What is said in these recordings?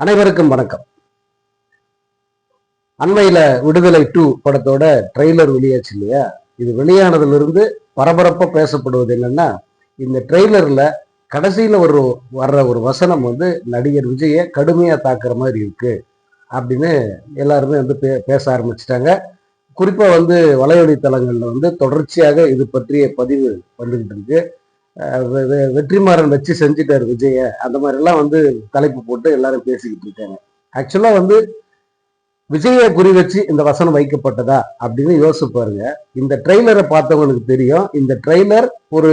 அனைவருக்கும் வணக்கம். அண்மையில விடுதலை டூ படத்தோட ட்ரெய்லர் வெளியாச்சு இல்லையா? இது வெளியானதுல இருந்து பரபரப்பா பேசப்படுவது என்னன்னா இந்த ட்ரெய்லர்ல கடைசியில ஒரு வர்ற ஒரு வசனம் வந்து நடிகர் விஜய கடுமையா தாக்குற மாதிரி இருக்கு அப்படின்னு எல்லாருமே வந்து பே- பேச ஆரம்பிச்சிட்டாங்க. குறிப்பா வந்து வலையொலி தளங்கள்ல வந்து தொடர்ச்சியாக இது பற்றிய பதிவு வந்துகிட்டு இருக்கு. வெற்றிமாறன் வச்சு செஞ்சுட்டாரு விஜய. அந்த மாதிரி எல்லாம் வந்து தலைப்பு போட்டு எல்லாரும் பேசிக்கிட்டு இருக்காங்க. ஆக்சுவலா வந்து விஜயை குறி வச்சு இந்த வசனம் வைக்கப்பட்டதா அப்படின்னு யோசிச்சு பாருங்க. இந்த ட்ரெய்லரை பார்த்தவங்களுக்கு தெரியும். இந்த ட்ரெய்லர் ஒரு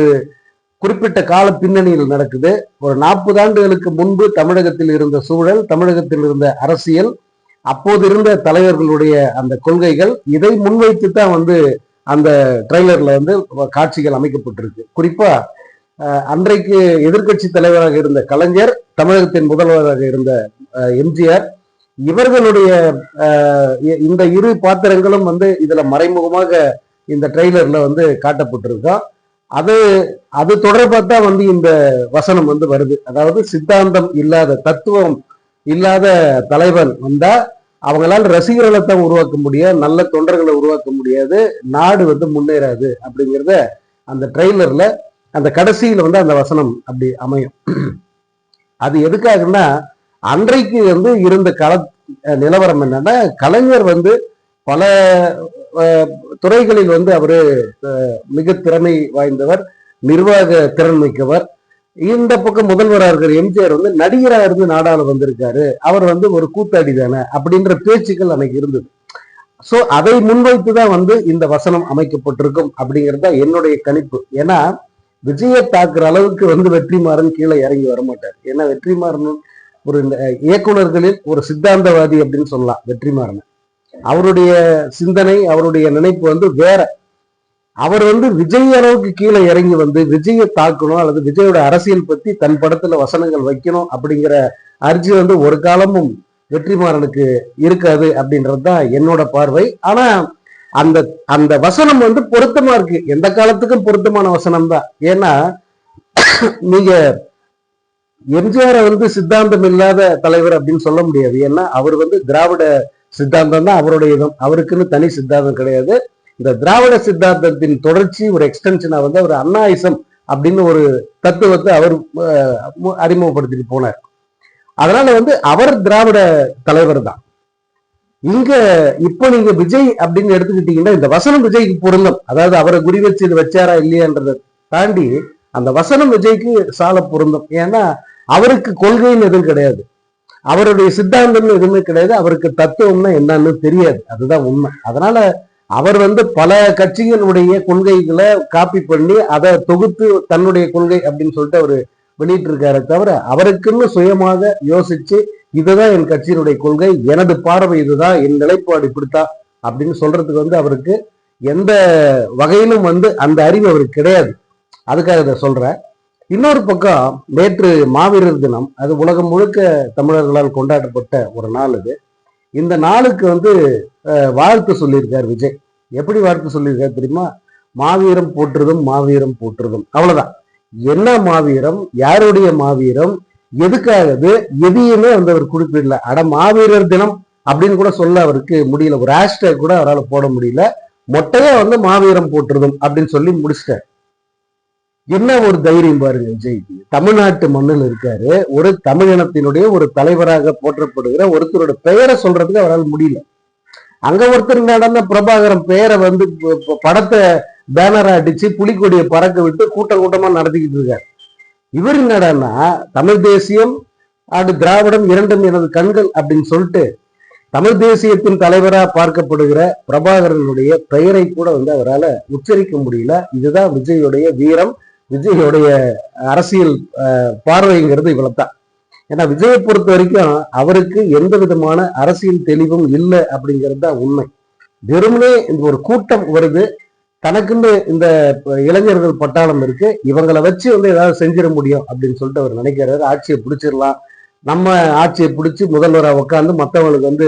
குறிப்பிட்ட கால பின்னணியில் நடக்குது. ஒரு நாற்பது ஆண்டுகளுக்கு முன்பு தமிழகத்தில் இருந்த சூழல் தமிழகத்தில் இருந்த அரசியல் அப்போது இருந்த தலைவர்களுடைய அந்த கொள்கைகள் இதை முன்வைத்து தான் வந்து அந்த ட்ரெய்லர்ல வந்து காட்சிகள் அமைக்கப்பட்டிருக்கு. குறிப்பா அன்றைக்கு எதிர்க்கட்சி தலைவராக இருந்த கலைஞர் தமிழகத்தின் முதல்வராக இருந்த எம்ஜிஆர் இவர்களுடைய இந்த இரு பாத்திரங்களும் வந்து இதுல மறைமுகமாக இந்த ட்ரெய்லர்ல வந்து காட்டப்பட்டிருக்கோம். அது அது தொடர்பாக தான் வந்து இந்த வசனம் வந்து வருது. அதாவது சித்தாந்தம் இல்லாத தத்துவம் இல்லாத தலைவன் வந்தா அவங்களால் ரசிகர்களை தான் உருவாக்க முடியாது நல்ல தொண்டர்களை உருவாக்க முடியாது நாடு வந்து முன்னேறாது அப்படிங்கிறத அந்த ட்ரெய்லர்ல அந்த கடைசியில் வந்து அந்த வசனம் அப்படி அமையும். அது எதுக்காகன்னா அன்றைக்கு வந்து இருந்த கள நிலவரம் என்னன்னா கலைஞர் வந்து பல துறைகளில் வந்து அவரு மிக திறமை வாய்ந்தவர் நிர்வாக திறன் மிக்கவர். இந்த பக்கம் முதல்வராக இருக்கிற எம்ஜிஆர் வந்து நடிகரா இருந்து நாடாள வந்திருக்காரு. அவர் வந்து ஒரு கூத்தாடி தானே அப்படின்ற பேச்சுக்கள் அன்னைக்கு இருந்தது. சோ அதை முன்வைத்து தான் வந்து இந்த வசனம் அமைக்கப்பட்டிருக்கும் அப்படிங்கிறது தான் என்னுடைய கணிப்பு. ஏன்னா விஜய தாக்குற அளவுக்கு வந்து வெற்றிமாறன் கீழே இறங்கி வரமாட்டார். ஏன்னா வெற்றிமாறன் ஒரு இந்த இயக்குனர்களில் ஒரு சித்தாந்தவாதி அப்படின்னு சொல்லலாம் வெற்றிமாறன். அவருடைய சிந்தனை அவருடைய நினைப்பு வந்து வேற. அவர் வந்து விஜய் அளவுக்கு கீழே இறங்கி வந்து விஜயை தாக்கணும் அல்லது விஜயோட அரசியல் பத்தி தன் படத்துல வசனங்கள் வைக்கணும் அப்படிங்கிற அர்ஜி வந்து ஒரு காலமும் வெற்றிமாறனுக்கு இருக்காது அப்படின்றது தான் என்னோட பார்வை. ஆனா அந்த அந்த வசனம் வந்து பொருத்தமா இருக்கு. எந்த காலத்துக்கும் பொருத்தமான வசனம் தான் ஏன்னா நீங்க எம்ஜிஆரை வந்து சித்தாந்தம் இல்லாத தலைவர் அப்படின்னு சொல்ல முடியாது. ஏன்னா அவர் வந்து திராவிட சித்தாந்தம் தான் அவருடைய இதம் அவருக்குன்னு தனி சித்தாந்தம் கிடையாது. இந்த திராவிட சித்தாந்தத்தின் தொடர்ச்சி ஒரு எக்ஸ்டென்ஷனா வந்து அவர் அண்ணாயிசம் அப்படின்னு ஒரு தத்துவத்தை அவர் அறிமுகப்படுத்திட்டு போனார். அதனால வந்து அவர் திராவிட தலைவர் தான் இங்க இப்போ நீங்க விஜய் அப்படின்னு எடுத்துக்கிட்டீங்கன்னா இந்த வசனம் விஜய்க்கு பொருந்தும். அதாவது அவரை குறி வச்சு இது வச்சாரா இல்லையான்றதை தாண்டி அந்த வசனம் விஜய்க்கு சால பொருந்தும். ஏன்னா அவருக்கு கொள்கைன்னு எதுவும் கிடையாது. அவருடைய சித்தாந்தம்னு எதுவுமே கிடையாது. அவருக்கு தத்துவம்னா என்னன்னு தெரியாது. அதுதான் உண்மை. அதனால அவர் வந்து பல கட்சிகளுடைய கொள்கைகளை காப்பி பண்ணி அதை தொகுத்து தன்னுடைய கொள்கை அப்படின்னு சொல்லிட்டு அவர் வெளியிட்டு இருக்காரு தவிர அவருக்குன்னு சுயமாக யோசிச்சு இதுதான் என் கட்சியினுடைய கொள்கை. எனது பார்வை இதுதான். என் நிலைப்பாடு இப்படித்தான் அப்படின்னு சொல்றதுக்கு வந்து அவருக்கு எந்த வகையிலும் வந்து அந்த அறிவு அவருக்கு கிடையாது. அதுக்காக இதை சொல்றேன். இன்னொரு பக்கம் நேற்று மாவீரர் தினம் அது உலகம் முழுக்க தமிழர்களால் கொண்டாடப்பட்ட ஒரு நாள் இது. இந்த நாளுக்கு வந்து வாழ்த்து சொல்லியிருக்கார் விஜய். எப்படி வாழ்த்து சொல்லியிருக்காரு தெரியுமா? மாவீரம் போற்றுதும் மாவீரம் போற்றுதும். அவ்வளவுதான். என்ன மாவீரம்? யாருடைய மாவீரம்? எதுக்காகது எதையுமே வந்து அவர் குறிப்பிடல. அட மாவீரர் தினம் அப்படின்னு கூட சொல்ல அவருக்கு முடியல. ஒரு ஹேஷ்டேக் கூட அவரால் போட முடியல. மொட்டையா வந்து மாவீரம் போட்டுருதும் அப்படின்னு சொல்லி முடிச்சிட்டார். என்ன ஒரு தைரியம் பாருங்க விஜய். தமிழ்நாட்டு மண்ணில் இருக்காரு. ஒரு தமிழினத்தினுடைய ஒரு தலைவராக போற்றப்படுகிற ஒருத்தரோட பெயரை சொல்றதுக்கு அவரால் முடியல. அங்க ஒருத்தர் நடந்த பிரபாகரன் பெயரை வந்து படத்தை பேனரா அடிச்சு புலிக்கொடியை பறக்க விட்டு கூட்டம் கூட்டமா நடத்திக்கிட்டு இருக்காரு. இவர் என்னடான்னா தமிழ் தேசியம் அது திராவிடம் இரண்டும் எனது கண்கள் அப்படின்னு சொல்லிட்டு தமிழ் தேசியத்தின் தலைவரா பார்க்கப்படுகிற பிரபாகரனுடைய பெயரை கூட வந்து அவரால் உச்சரிக்க முடியல. இதுதான் விஜயுடைய வீரம் விஜயுடைய அரசியல் அஹ், பார்வைங்கிறது இவ்வளவுதான். ஏன்னா விஜயை பொறுத்த வரைக்கும் அவருக்கு எந்த விதமான அரசியல் தெளிவும் இல்லை அப்படிங்கிறது தான் உண்மை. வெறுமனே இந்த ஒரு கூட்டம் வருது தனக்குன்னு இந்த இளைஞர்கள் பட்டாளம் இருக்கு. இவங்களை வச்சு வந்து ஏதாவது செஞ்சிட முடியும் அப்படின்னு சொல்லிட்டு அவர் நினைக்கிறாரு. ஆட்சியை பிடிச்சிடலாம். நம்ம ஆட்சியை பிடிச்சி முதல்வராக உட்காந்து மற்றவங்களுக்கு வந்து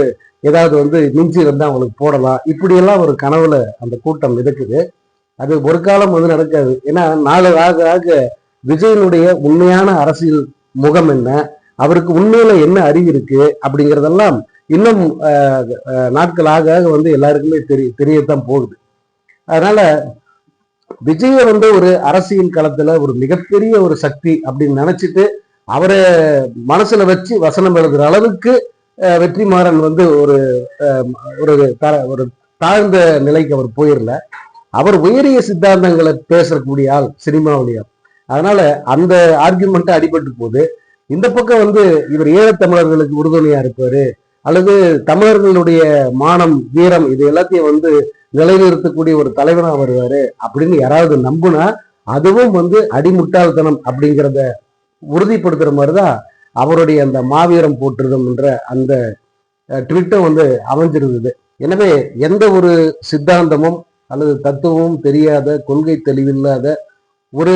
ஏதாவது வந்து மிஞ்சி வந்து அவங்களுக்கு போடலாம். இப்படியெல்லாம் ஒரு கனவுல அந்த கூட்டம் மிதக்குது. அது ஒரு காலம் வந்து நடக்காது. ஏன்னா நாலு ஆக ஆக விஜயனுடைய உண்மையான அரசியல் முகம் என்ன? அவருக்கு உண்மையில என்ன அறிவு இருக்கு? அப்படிங்கிறதெல்லாம் இன்னும் நாட்கள் ஆக ஆக வந்து எல்லாருக்குமே தெரிய தெரியத்தான் போகுது. அதனால விஜய வந்து ஒரு அரசியல் களத்துல ஒரு மிகப்பெரிய ஒரு சக்தி அப்படின்னு நினைச்சிட்டு அவரை மனசுல வச்சு வசனம் எழுதுற அளவுக்கு வெற்றிமாறன் வந்து ஒரு ஒரு தர- ஒரு தாழ்ந்த நிலைக்கு அவர் போயிடல அவர் உயரிய சித்தாந்தங்களை பேசக்கூடிய ஆள் சினிமாவுடைய அதனால அந்த ஆர்குமெண்ட் அடிபட்டு போகுது. இந்த பக்கம் வந்து இவர் ஈழத்தமிழர்களுக்கு உறுதுணையா இருப்பாரு. அல்லது தமிழர்களுடைய மானம் வீரம் இது எல்லாத்தையும் வந்து நிலைநிறுத்தக்கூடிய ஒரு தலைவராக வருவாரு அப்படின்னு யாராவது நம்புனா அதுவும் வந்து அடிமுட்டாள்தனம் அப்படிங்கிறத உறுதிப்படுத்துற மாதிரிதான் அவருடைய அந்த மாவீரம் போற்றுதம் என்ற அந்த ட்விட்டும் வந்து அமைஞ்சிருந்தது. எனவே எந்த ஒரு சித்தாந்தமும் அல்லது தத்துவமும் தெரியாத கொள்கை தெளிவில்லாத ஒரு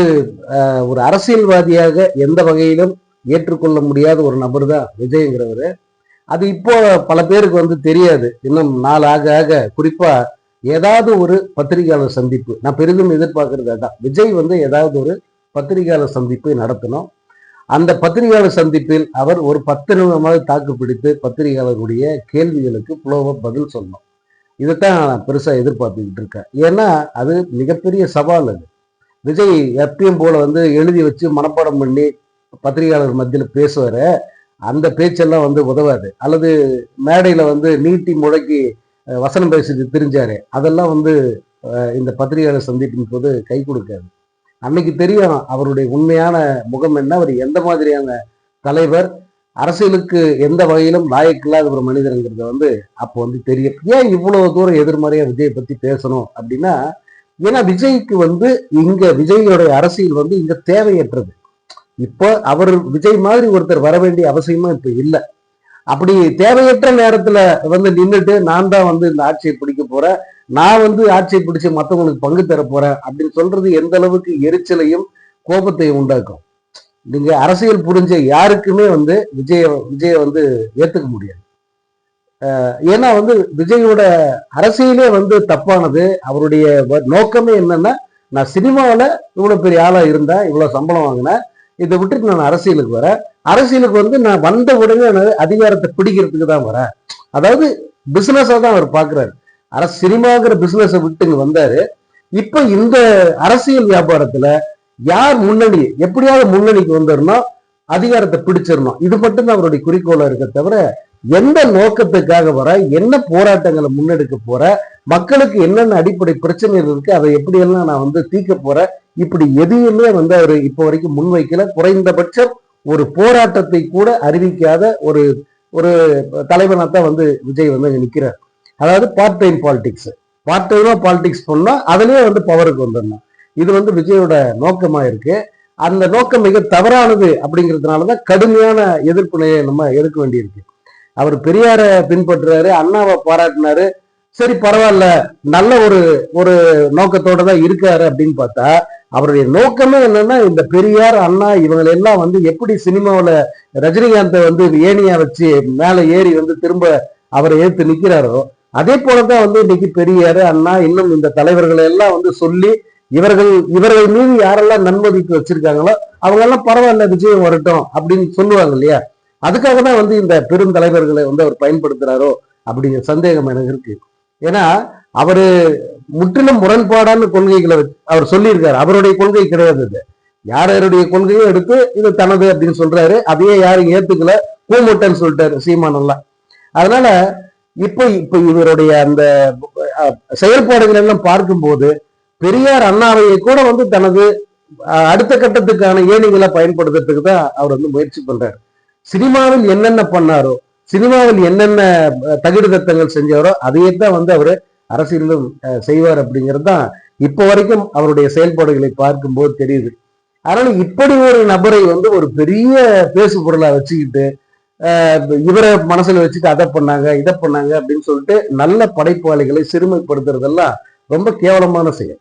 ஒரு அரசியல்வாதியாக எந்த வகையிலும் ஏற்றுக்கொள்ள முடியாத ஒரு நபர் தான் விஜய்ங்கிறவர். அது இப்போ பல பேருக்கு வந்து தெரியாது. இன்னும் நாள் ஆக ஆக குறிப்பாக ஏதாவது ஒரு பத்திரிகையாளர் சந்திப்பு. நான் பெரிதும் எதிர்பார்க்கறது அதான். விஜய் வந்து ஏதாவது ஒரு பத்திரிகையாளர் சந்திப்பை நடத்தணும். அந்த பத்திரிகையாளர் சந்திப்பில் அவர் ஒரு பத்து நிமிடமாக தாக்கு பிடித்து பத்திரிகையாளர்களுடைய கேள்விகளுக்கு புலவ பதில் சொல்லணும். இதைத்தான் நான் பெருசாக எதிர்பார்த்துக்கிட்டு இருக்கேன். ஏன்னா அது மிகப்பெரிய சவால் அது. விஜய் எப்பயும் போல வந்து எழுதி வச்சு மனப்பாடம் பண்ணி பத்திரிகையாளர் மத்தியில் பேசுவார். அந்த பேச்செல்லாம் வந்து உதவாது. அல்லது மேடையில் வந்து நீட்டி முழக்கி வசனம் பேசிட்டு தெரிஞ்சாரு. அதெல்லாம் வந்து இந்த பத்திரிகையாளர் சந்திப்பின் போது கை கொடுக்காது. அன்னைக்கு தெரியும் அவருடைய உண்மையான முகம் என்ன அவர் எந்த மாதிரியான தலைவர் அரசியலுக்கு எந்த வகையிலும் லாயக்கில்லாத ஒரு மனிதருங்கிறது வந்து அப்போ வந்து தெரியும். ஏன் இவ்வளவு தூரம் எதிர்மறையா விஜய் பத்தி பேசணும் அப்படின்னா ஏன்னா விஜய்க்கு வந்து இங்க விஜயோட அரசியல் வந்து இங்க தேவையற்றது. இப்போ அவர் விஜய் மாதிரி ஒருத்தர் வர வேண்டிய அவசியமா இப்ப இல்லை. அப்படி தேவையற்ற நேரத்துல வந்து நின்றுட்டு நான் தான் வந்து இந்த ஆட்சியை பிடிக்க போறேன். நான் வந்து ஆட்சியை பிடிச்சு மற்றவங்களுக்கு பங்கு தர போறேன் அப்படின்னு சொல்றது எந்த அளவுக்கு எரிச்சலையும் கோபத்தையும் உண்டாக்கும். நீங்க அரசியல் புரிஞ்ச யாருக்குமே வந்து விஜய விஜய வந்து ஏத்துக்க முடியாது. ஏன்னா வந்து விஜயோட அரசியலே வந்து தப்பானது. அவருடைய நோக்கமே என்னன்னா நான் சினிமாவில் இவ்வளோ பெரிய ஆளாக இருந்தா இவ்வளோ சம்பளம் வாங்கினேன் இதை விட்டுட்டு நான் அரசியலுக்கு வரேன். அரசியலுக்கு வந்து நான் வந்த உடனே நான் அதிகாரத்தை பிடிக்கிறதுக்கு தான் வரேன். அதாவது பிசினஸா தான் அவர் பாக்குறாரு அரசு சினிமாங்கிற பிசினஸை விட்டு இங்க வந்தாரு. இப்ப இந்த அரசியல் வியாபாரத்துல யார் முன்னணி எப்படியாவது முன்னணிக்கு வந்துடணும் அதிகாரத்தை பிடிச்சிடணும் இது மட்டும்தான் அவருடைய குறிக்கோளா இருக்க தவிர எந்த நோக்கத்துக்காக வர என்ன போராட்டங்களை முன்னெடுக்க போற மக்களுக்கு என்னென்ன அடிப்படை பிரச்சனைகள் இருக்கு அதை எப்படியெல்லாம் நான் வந்து தீர்க்க போறேன் இப்படி எதையுமே வந்து அவர் இப்போ வரைக்கும் முன்வைக்கல. குறைந்தபட்சம் ஒரு போராட்டத்தை கூட அறிவிக்காத ஒரு ஒரு தலைவனாக தான் வந்து விஜய் வந்து நிற்கிறார் அதாவது பார்ட் டைம் பாலிடிக்ஸ் பார்ட் டைமா பாலிடிக்ஸ் பண்ணா அதுலயே வந்து பவருக்கு வந்துடணும். இது வந்து விஜயோட நோக்கமா இருக்கு. அந்த நோக்கம் மிக தவறானது அப்படிங்கிறதுனாலதான் கடுமையான எதிர்ப்பினையை நம்ம எடுக்க வேண்டியிருக்கு. அவர் பெரியார பின்பற்றுறாரு அண்ணாவை பாராட்டினாரு. சரி பரவாயில்ல நல்ல ஒரு ஒரு நோக்கத்தோட தான் இருக்காரு அப்படின்னு பார்த்தா அவருடைய நோக்கமே என்னன்னா இந்த பெரியார் அண்ணா இவங்களை எல்லாம் வந்து எப்படி சினிமாவில் ரஜினிகாந்தை வந்து ஏனியா வச்சு மேலே ஏறி வந்து திரும்ப அவரை ஏற்று நிற்கிறாரோ அதே போலதான் வந்து இன்னைக்கு பெரியார் அண்ணா இன்னும் இந்த தலைவர்களை எல்லாம் வந்து சொல்லி இவர்கள் இவர்கள் மீது யாரெல்லாம் நன்மதிப்பு வச்சிருக்காங்களோ அவங்க எல்லாம் பரவாயில்ல விஜயம் வரட்டும் அப்படின்னு சொல்லுவாங்க இல்லையா? அதுக்காக தான் வந்து இந்த பெருந்தலைவர்களை வந்து அவர் பயன்படுத்துகிறாரோ அப்படிங்கிற சந்தேகம் எனக்கு இருக்கு. ஏன்னா அவர் முற்றிலும் முரண்பாடான கொள்கைகளை அவர் சொல்லியிருக்காரு. அவருடைய கொள்கை கிடையாது இது யார் யாருடைய கொள்கையும் எடுத்து இது தனது அப்படின்னு சொல்றாரு. அதையே யாரும் ஏத்துக்கல. பூமுட்டைன்னு சொல்லிட்டாரு சீமானெல்லாம் அதனால இப்ப இப்ப இவருடைய அந்த செயல்பாடுகள் எல்லாம் பார்க்கும்போது பெரியார் அண்ணாவையை கூட வந்து தனது அடுத்த கட்டத்துக்கான ஏணிகளை பயன்படுத்துறதுக்கு தான் அவர் வந்து முயற்சி பண்றாரு. சினிமாவில் என்னென்ன பண்ணாரோ சினிமாவில் என்னென்ன அஹ், செஞ்சாரோ அதையே தான் வந்து அவர் அரசியலும் செய்வார் அப்படிங்கிறது தான் இப்போ வரைக்கும் அவருடைய செயல்பாடுகளை பார்க்கும்போது தெரியுது. அதனால இப்படி ஒரு நபரை வந்து ஒரு பெரிய பேசு பொருளா வச்சுக்கிட்டு இவரை மனசுல வச்சுட்டு அதை பண்ணாங்க இதை பண்ணாங்க அப்படின்னு சொல்லிட்டு நல்ல படைப்பாளிகளை சிறுமைப்படுத்துறதெல்லாம் ரொம்ப கேவலமான செயல்.